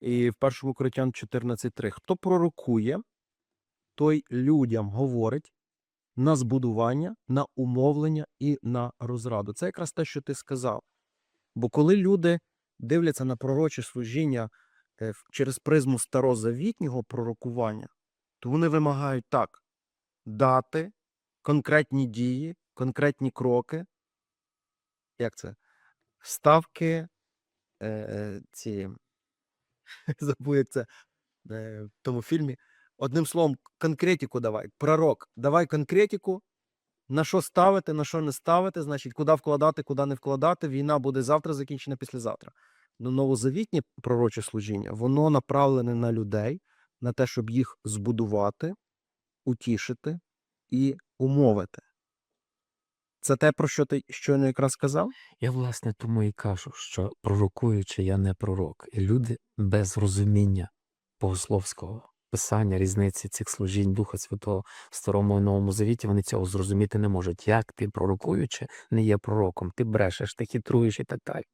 І в першому Коринтян 14.3. Хто пророкує, той людям говорить на збудування, на умовлення і на розраду. Це якраз те, що ти сказав. Бо коли люди дивляться на пророче служіння е, через призму старозавітнього пророкування, то вони вимагають так: дати, конкретні дії, конкретні кроки. Як це? Ставки, е, е, ці забув, як це в тому фільмі. Одним словом, конкретику давай. Пророк, давай конкретику, на що ставити, на що не ставити, значить, куди вкладати, куди не вкладати. Війна буде завтра закінчена, післязавтра. Ну, новозавітнє пророче служіння, воно направлене на людей, на те, щоб їх збудувати, утішити і умовити. Це те, про що ти щойно якраз сказав? Я, власне, тому і кажу, що пророкуючи, я не пророк. І люди без розуміння богословського писання, різниці цих служінь Духа Святого в Старому і Новому Завіті, вони цього зрозуміти не можуть. Як ти, пророкуючи, не є пророком? Ти брешеш, ти хитруєш і так далі.